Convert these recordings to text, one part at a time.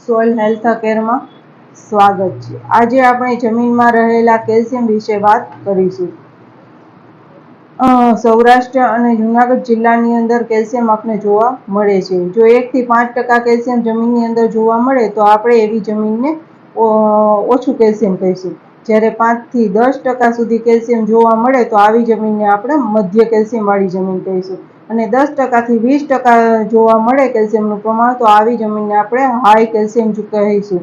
Soil health કેરમાં સ્વાગત છે. આજે આપણે જમીનમાં રહેલા કેલ્શિયમ વિશે વાત કરીશું. સૌરાષ્ટ્ર અને જૂનાગઢ જિલ્લાની અંદર કેલ્શિયમ આપણે જોવા મળે છે. જો એકથી પાંચ ટકા કેલ્શિયમ જમીનની અંદર જોવા મળે, તો આપણે એવી જમીનને ઓછું કેલ્શિયમ કહીશું. જ્યારે પાંચથી દસ ટકા સુધી કેલ્શિયમ જોવા મળે, તો આવી જમીનને આપણે મધ્ય કેલ્શિયમવાળી જમીન કહીશું. અને દસ ટકાથી વીસ ટકા જોવા મળે કેલ્શિયમનું પ્રમાણ, તો આવી જમીનને આપણે હાઈ કેલ્શિયમ કહીશું.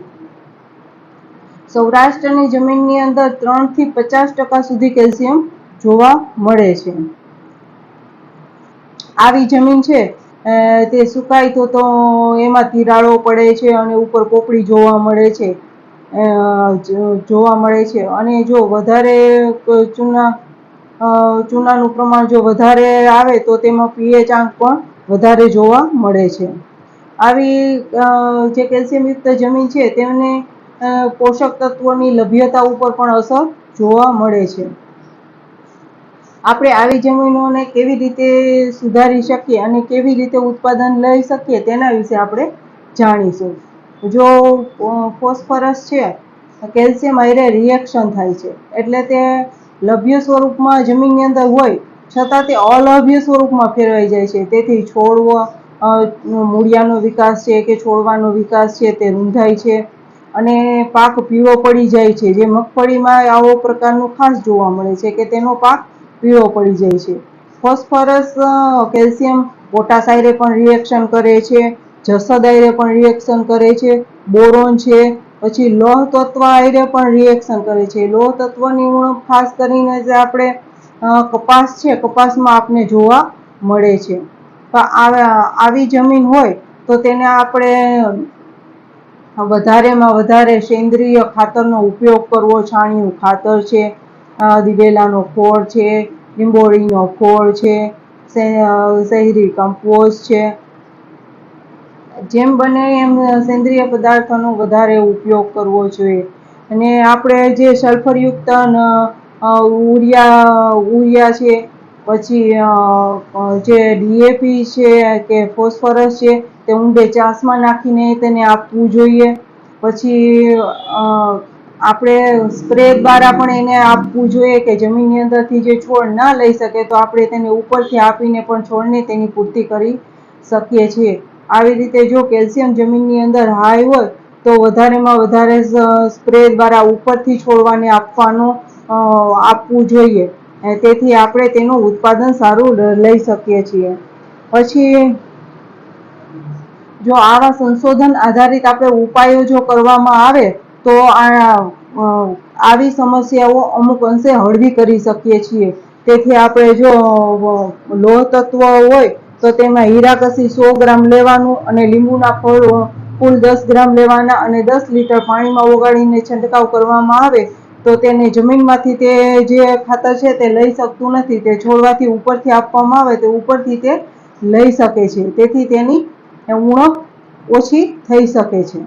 સૌરાષ્ટ્રની જમીનની અંદર ત્રણથી પચાસ ટકા સુધી કેલ્શિયમ જોવા મળે છે. આવી જમીન છે તે સુકાય તો તો એમાં તિરાડો પડે છે અને ઉપર પોપડી જોવા મળે છે જોવા મળે છે. અને જો વધારે ચૂના ચૂનાનું પ્રમાણ જો વધારે આવે તો તેમાં પીએચ આંક પણ વધારે જોવા મળે છે. આવી જે કેલ્શિયમયુક્ત જમીન છે તેમને પોષક તત્વોની લભ્યતા ઉપર પણ અસર જોવા મળે છે. આપણે આવી જમીનોને કેવી રીતે સુધારી શકીએ અને કેવી રીતે ઉત્પાદન લઈ શકીએ તેના વિશે આપણે જાણીશું. જો ફોસ્ફરસ છે, કેલ્શિયમ હારે રિએક્શન થાય છે. એટલે તે લભ્ય સ્વરૂપમાં જમીનની અંદર હોય, છતાં તે અલભ્ય સ્વરૂપમાં ફેરવાઈ જાય છે. તેથી છોડવો મૂળિયાનો વિકાસ છે કે છોડવાનો વિકાસ છે તે રૂંધાય છે અને પાક પીળો પડી જાય છે. જે મગફળીમાં આવો પ્રકારનું ખાસ જોવા મળે છે કે તેનો પાક પીળો પડી જાય છે. ફોસ્ફરસ કેલ્શિયમ પોટાસાયરે પણ રિએક્શન કરે છે જસદ હારે પણ રિએક્શન કરે છે, બોરોન છે પછી લોહ તત્વ આયરે પણ રિએક્શન કરે છે. લોહ તત્વની ઉણપ ખાસ કરીને જે આપણે કપાસ છે, કપાસમાં આપણે જોવા મળે છે. આવી જમીન હોય તો તેને આપણે વધારેમાં વધારે સેન્દ્રિય ખાતરનો ઉપયોગ કરવો. છાણિયું ખાતર છે દિવેલાનો ખોળ છે, લીંબોળીનો ખોળ છે શહેરી કમ્પોસ્ટ છે જેમ બને એમ સેન્દ્રિય પદાર્થોનો વધારે ઉપયોગ કરવો જોઈએ. અને આપણે જે સલ્ફરયુક્ત યુરિયા ઉરિયા છે, પછી જે ડીએપી છે કે ફોસ્ફરસ છે, તે ઊંડે ચાસમાં નાખીને તેને આપવું જોઈએ. પછી આપણે સ્પ્રે દ્વારા પણ એને આપવું જોઈએ કે જમીનની અંદરથી જે છોડ ના લઈ શકે તો આપણે તેને ઉપરથી આપીને પણ છોડને તેની પૂર્તિ કરી શકીએ છીએ. આવી રીતે જો કેલ્શિયમ જમીનની અંદર હાઈ હોય, તો વધારેમાં વધારે સ્પ્રે દ્વારા ઉપરથી છોડવાને આપવાનું આપવું જોઈએ. તેથી આપણે તેનું ઉત્પાદન સારું લઈ શકીએ છીએ. પછી, જો આવા સંશોધન આધારિત આપણે ઉપાયો જો કરવામાં આવે, તો આ આવી સમસ્યાઓ અમુક અંશે હળવી કરી શકીએ છીએ. તેથી આપણે જો લોહ તત્વ હોય તો તેમાં હીરાકસી સો ગ્રામ લેવાનું અને લીંબુના ફળ કુલ દસ ગ્રામ લેવાના અને દસ લીટર પાણીમાં ઓગાળીને છંટકાવ કરવામાં આવે તો તેને જમીનમાંથી તે જે ખાતર છે તે લઈ શકતું નથી. તે છોડવાથી ઉપરથી આપવામાં આવે તો ઉપરથી તે લઈ શકે છે. તેથી તેની ઉણપ ઓછી થઈ શકે છે.